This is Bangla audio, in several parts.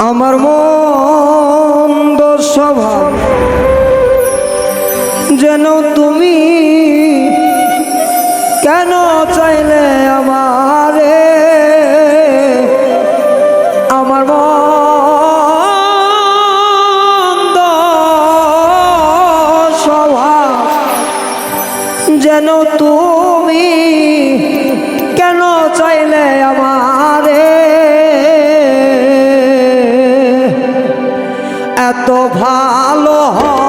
আমার মন্দ স্বভাব যেন তুমি কেন চাইলে আমারে ভালো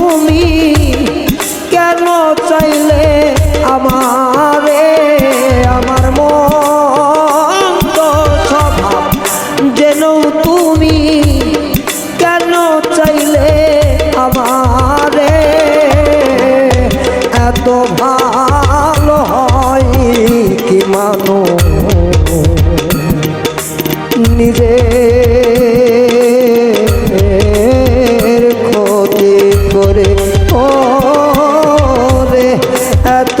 তুমি কেন চাইলে আমারে? আমার মন্দ স্বভাব যেন তুমি কেন চাইলে আমারে? এত ভালো হয় কি মানো নিজের এত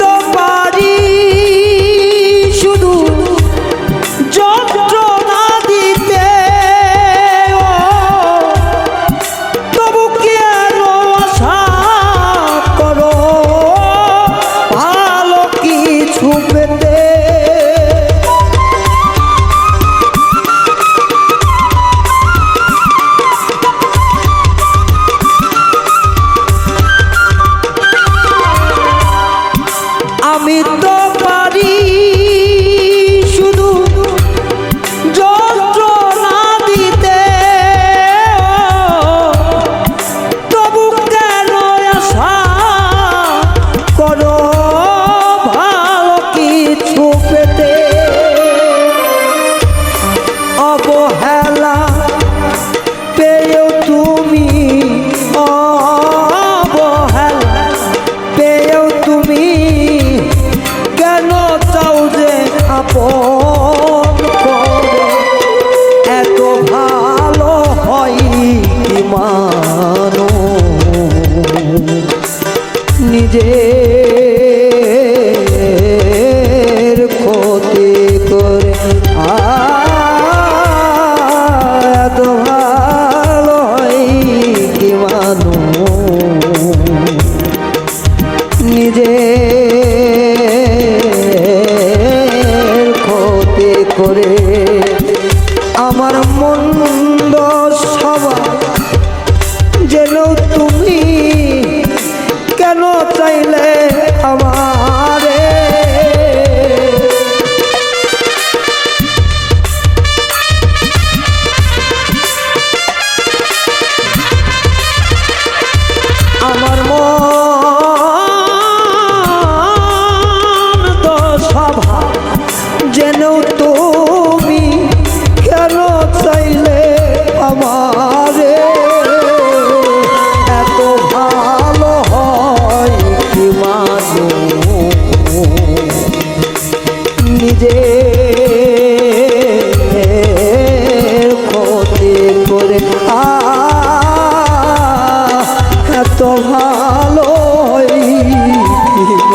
তো পারি শুধু যন্ত্রণা দিতে। তবু কেন আশা করো? ভালো কিছু পেতে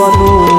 মানুষ